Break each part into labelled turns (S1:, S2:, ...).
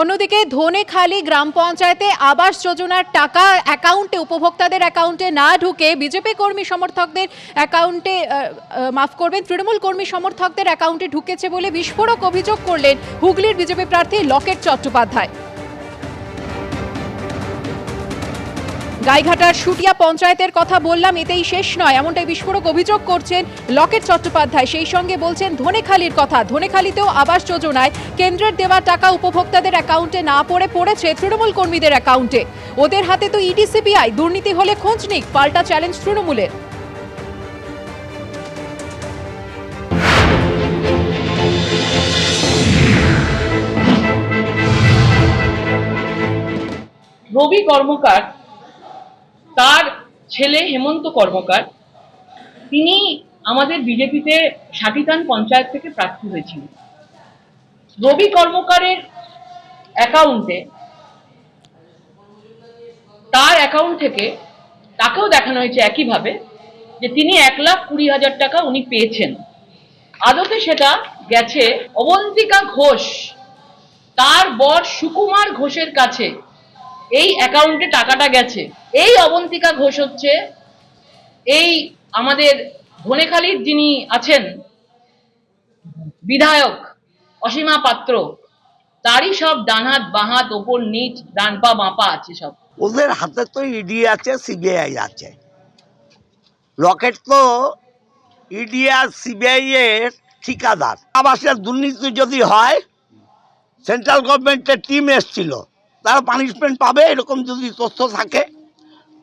S1: অন্যদিকে ধনেখালী গ্রাম পঞ্চায়েতে আবাস যোজনার টাকা অ্যাকাউন্টে, উপভোক্তাদের অ্যাকাউন্টে না ঢুকে বিজেপি কর্মী সমর্থকদের অ্যাকাউন্টে মাফ করবেন, তৃণমূল কর্মী সমর্থকদের অ্যাকাউন্টে ঢুকেছে বলে বিস্ফোরক অভিযোগ করলেন হুগলির বিজেপি প্রার্থী লকেট চট্টোপাধ্যায়। গাইঘাটার সুটিয়া পঞ্চায়েতের কথা বললাম, এতেই শেষ নয়। এমনটাই বিস্ফোরক অভিযোগ করছেন লকেট চট্টোপাধ্যায়। সেই সঙ্গে বলছেন, ধনেখালির কথা। ধনেখালিতেও আবাস যোজনায় কেন্দ্রের দেওয়া টাকা উপভোক্তাদের অ্যাকাউন্টে না পড়ে পড়েছে তৃণমূল কর্মীদের অ্যাকাউন্টে। ওদের হাতে তো ইডি, সিবিআই। দুর্নীতি হলে খোঁজ নিক, পাল্টা চ্যালেঞ্জ তৃণমূলের।
S2: রবি কর্মকার তার ছেলে হেমন্ত কর্মকার। তিনি আমাদের বিজেপিতে সাটিতান পঞ্চায়েত থেকে প্রার্থী হয়েছিলেন। রবি কর্মকারের অ্যাকাউন্টে তার অ্যাকাউন্ট থেকে তাকেও দেখানো হয়েছে একইভাবে যে তিনি এক লাখ কুড়ি হাজার টাকা উনি পেয়েছেন। আদতে সেটা গেছে অবন্তিকা ঘোষ। তার বর সুকুমার ঘোষের কাছে এই অ্যাকাউন্টে টাকাটা গেছে। এই অবন্তিকা ঘোষ হচ্ছে, এই আমাদের ধনেখালির যিনি আছেন, বিধায়ক অসীমা পাত্র, তারই সব ডান হাত বাঁ হাত ওপর নিচ, ডান পা, বাঁ পা আছে সব।
S3: ওদের হাতে তো ইডি আছে সিবিআই আছে। রকেট তো ইডি আর সিবিআই এর ঠিকাদার। আবাসের দুর্নীতি যদি হয় সেন্ট্রাল গভর্নমেন্টের টিম এসছিল, তারা পানিশমেন্ট পাবে, এরকম যদি তথ্য থাকে।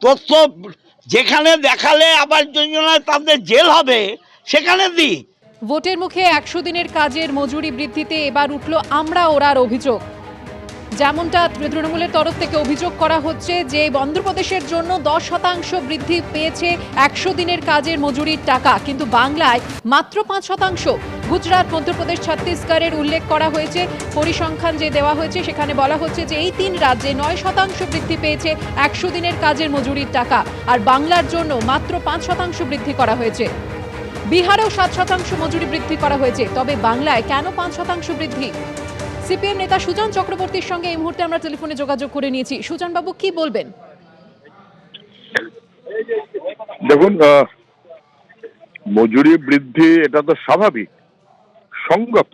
S3: তথ্য যেখানে দেখালে আবার যোজনায় তাদের জেল হবে, সেখানে দিই
S1: ভোটের মুখে একশো দিনের কাজের মজুরি বৃদ্ধিতে এবার উঠল আমরা ওরার অভিযোগ। যেমনটা তৃণমূলের তরফ থেকে অভিযোগ করা হচ্ছে যে, অন্ধ্রপ্রদেশের জন্য দশ শতাংশ বৃদ্ধি পেয়েছে একশো দিনের কাজের মজুরির টাকা, কিন্তু বাংলায় মাত্র পাঁচ শতাংশ। গুজরাট, মধ্যপ্রদেশ, ছত্তিশগড়ের উল্লেখ করা হয়েছে, পরিসংখ্যান যে দেওয়া হয়েছে সেখানে বলা হচ্ছে যে এই তিন রাজ্যে নয় শতাংশ বৃদ্ধি পেয়েছে একশো দিনের কাজের মজুরির টাকা, আর বাংলার জন্য মাত্র পাঁচ শতাংশ বৃদ্ধি করা হয়েছে। বিহারেও সাত শতাংশ মজুরি বৃদ্ধি করা হয়েছে, তবে বাংলায় কেন পাঁচ শতাংশ বৃদ্ধি? সিপিএম নেতা সুজন চক্রবর্তীর সঙ্গে এই মুহূর্তে আমরা টেলিফোনে যোগাযোগ করে নিয়েছি। সুজন বাবু কি বলবেন?
S4: দেখুন মজুরি বৃদ্ধি, এটা তো স্বাভাবিক। সঙ্গত।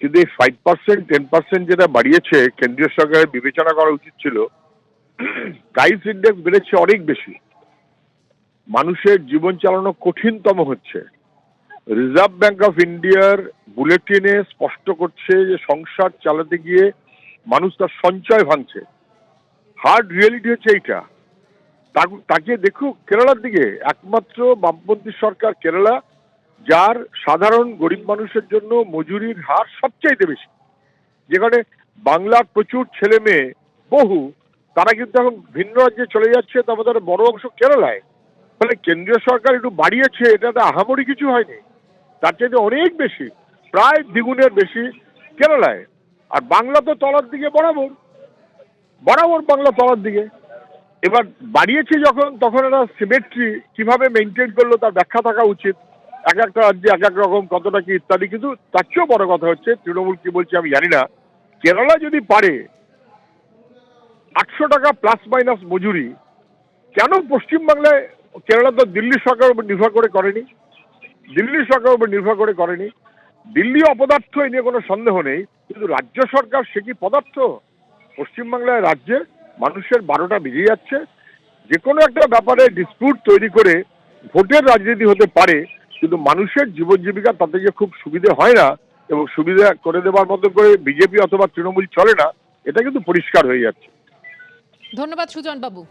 S4: কিন্তু এই ফাইভ পার্সেন্ট টেন পার্সেন্ট যেটা বাড়িয়েছে, কেন্দ্রীয় সরকারের বিবেচনা করা উচিত ছিল প্রাইস ইন্ডেক্স বেড়েছে অনেক বেশি। মানুষের জীবন চালানো কঠিনতম হচ্ছে। রিজার্ভ ব্যাংক অফ ইন্ডিয়ার বুলেটিনে স্পষ্ট করছে যে সংসার চালাতে গিয়ে মানুষ তার সঞ্চয় ভাঙছে। হার্ড রিয়েলিটি হচ্ছে এইটা। তাকে দেখুক কেরালার দিকে। একমাত্র বামপন্থী সরকার কেরালা যার সাধারণ গরিব মানুষের জন্য মজুরির হার সবচাইতে বেশি। যেখানে বাংলার প্রচুর ছেলে মেয়ে, বহু, তারা কিন্তু এখন ভিন্ন রাজ্যে চলে যাচ্ছে তার মধ্যে একটা বড় অংশ কেরালায়। ফলে কেন্দ্রীয় সরকার একটু বাড়িয়েছে এটাতে আহামরি কিছু হয়নি। তার চাইতে অনেক বেশি, প্রায় দ্বিগুণের বেশি কেরালায়। আর বাংলা তো তলার দিকে বরাবর বরাবর বাংলা তলার দিকে। এবার বাড়িয়েছে যখন, তখন একটা সিমেট্রি কীভাবে মেনটেন করল, তার ব্যাখ্যা থাকা উচিত। এক একটা রাজ্যে এক এক রকম কতটা কি ইত্যাদি, কিন্তু তার চেয়েও বড় কথা হচ্ছে, তৃণমূল কি বলছে আমি জানি না। কেরালা যদি পারে আটশো টাকা প্লাস মাইনাস মজুরি, কেন পশ্চিমবাংলায় কেরালা তো দিল্লি সরকারের উপর নির্ভর করে করেনি? দিল্লি সরকারের উপর নির্ভর করে করেনি। দিল্লি অপদার্থ এ নিয়ে কোনো সন্দেহ নেই, কিন্তু রাজ্য সরকার সে কি পদার্থ? পশ্চিমবাংলায় রাজ্যে মানুষের বারোটা বেজে যাচ্ছে। যে কোনো একটা ব্যাপারে ডিসপিউট তৈরি করে ভোটের রাজনীতি হতে পারে কিন্তু মানুষের জীবন জীবিকা তাতে যে খুব সুবিধে হয় না এবং সুবিধা করে দেওয়ার মতো করে বিজেপি অথবা তৃণমূল চলে না, এটা কিন্তু পরিষ্কার হয়ে যাচ্ছে।
S1: ধন্যবাদ সুজন বাবু।